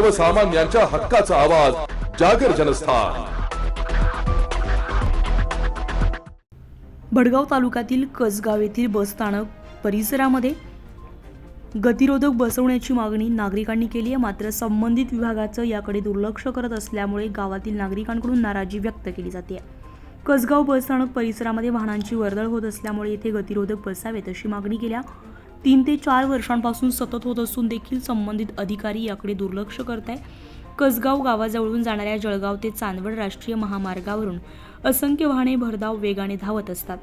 सर्वसामान्यांच्या हक्काचा आवाज जागर जनस्थान. भडगाव तालुक्यातील कसगाव येथील बसस्थानक परिसरामध्ये गतिरोधक बसवण्याची मागणी नागरिकांनी केली आहे. मात्र संबंधित विभागाचं याकडे दुर्लक्ष करत असल्यामुळे गावातील नागरिकांकडून नाराजी व्यक्त केली जाते. कसगाव बसस्थानक परिसरामध्ये वाहनांची वर्दळ होत असल्यामुळे येथे गतिरोधक बसावेत अशी मागणी केल्या तीन ते चार वर्षांपासून सतत होत असून देखील संबंधित अधिकारी याकडे दुर्लक्ष करत आहे कसगाव गावाजवळून जाणाऱ्या जळगाव ते चांदवड राष्ट्रीय महामार्गावरून असंख्य वाहने भरधाव वेगाने धावत असतात.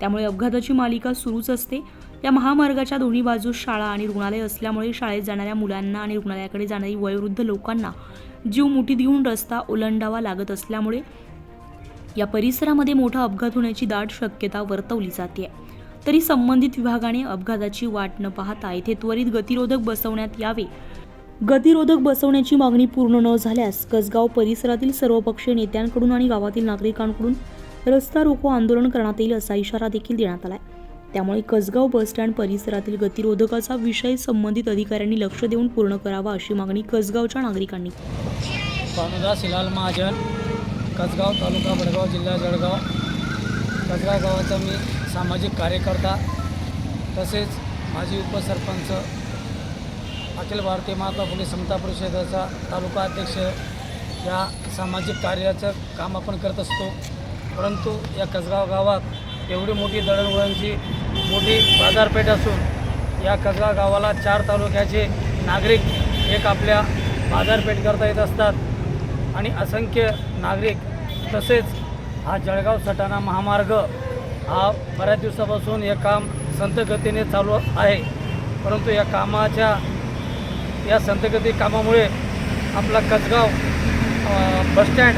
त्यामुळे अपघाताची मालिका सुरूच असते. या महामार्गाच्या दोन्ही बाजूस शाळा आणि रुग्णालय असल्यामुळे शाळेत जाणाऱ्या मुलांना आणि रुग्णालयाकडे जाणारी वयोवृद्ध लोकांना जीव मुठी देऊन रस्ता ओलांडावा लागत असल्यामुळे या परिसरामध्ये मोठा अपघात होण्याची दाट शक्यता वर्तवली जाते तरी संबंधित विभागाने अपघाताची वाट न पाहता येथे त्वरित गतिरोधक बसवण्यात यावे. गतिरोधक बसवण्याची मागणी पूर्ण न झाल्यास कसगाव परिसरातील सर्वपक्षीय नेत्यांकडून आणि गावातील नागरिकांकडून रस्ता रोको आंदोलन करण्यात येईल असा इशारा देखील देण्यात आलाय. त्यामुळे कसगाव बसस्टँड परिसरातील गतिरोधकाचा विषय संबंधित अधिकाऱ्यांनी लक्ष देऊन पूर्ण करावा अशी मागणी कसगावच्या नागरिकांनी. पानुदास हिलाल महाजन कसगाव तालुका बडगाव जिल्हा जळगाव. कसगाव गावाचा मी सामाजिक कार्यकर्ता तसेच माजी उपसरपंच अखिल भारतीय महात्मा फुले समता परिषदेचा तालुका अध्यक्ष या सामाजिक कार्याचं काम आपण करत असतो. परंतु या कसगाव गावात एवढी मोठी दळणवळणची मोठी बाजारपेठ असून या कसगाव गावाला चार तालुक्याचे नागरिक एक आपल्या बाजारपेठ करता येत असतात. आणि असंख्य नागरिक तसेच हा जळगाव सटाणा महामार्ग हा बऱ्याच दिवसापासून हे काम संत गतीने चालू आहे. परंतु या कामाच्या या संतगती कामामुळे आपला कसगाव बसस्टँड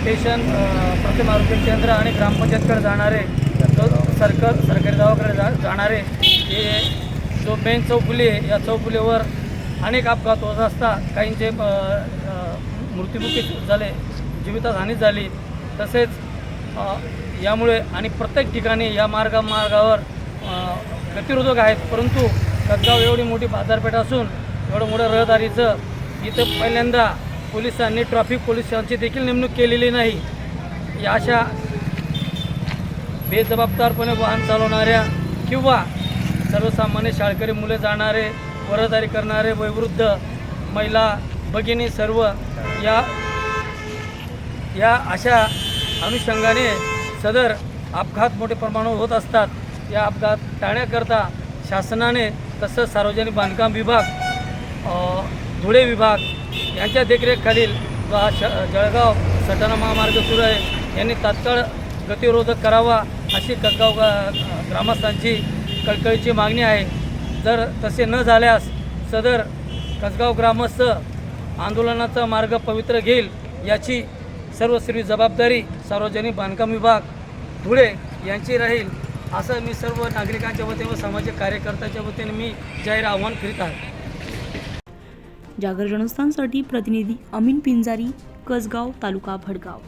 स्टेशन अ, प्रथम आरोग्य केंद्र आणि ग्रामपंचायतकडे जाणारे तो सरकार सरकारी गावाकडे जा जाणारे हे जो मेन चौफुली आहे या चौफुलीवर अनेक अपघात होत असता काहींचे मृत्युमुखी झाले जीवितहानी झाली तसेच यामुळे आणि प्रत्येक ठिकाणी या मार्गा मार्गावर गतिरोधक आहेत. परंतु कदगाव एवढी मोठी बाजारपेठ असून एवढं मोठं रहदारीचं इथं पहिल्यांदा पोलिसांनी ट्रॅफिक पोलिसांची देखील नेमणूक केलेली नाही. या अशा बेजबाबदारपणे वाहन चालवणाऱ्या किंवा सर्वसामान्य शाळकरी मुले जाणारे वरदारी करणारे वयोवृद्ध महिला भगिनी सर्व या या अशा अनुषंगाने सदर अपघात मोठ्या प्रमाणावर होत असतात. या अपघात टाळण्याकरता शासनाने तसंच सार्वजनिक बांधकाम विभाग धुळे विभाग यांच्या देखरेखखालील जो हा श जळगाव सटाणा महामार्ग सुरू आहे. यांनी तात्काळ गतिरोधक करावा अशी कसगाव गा- ग्रामस्थांची कळकळीची मागणी आहे. जर तसे न झाल्यास सदर कसगाव ग्रामस्थ आंदोलनाचा मार्ग पवित्र घेईल याची सर्वस्वी जबाबदारी सार्वजनिक बांधकाम विभाग धुळे यांची राहील असं मी सर्व नागरिकांच्या वतीने व सामाजिक कार्यकर्त्याच्या वतीने मी जाहीर आव्हान करीत आहे. जागर जनस्थानसाठी प्रतिनिधी अमीन पिंजारी कसगाव तालुका भडगाव.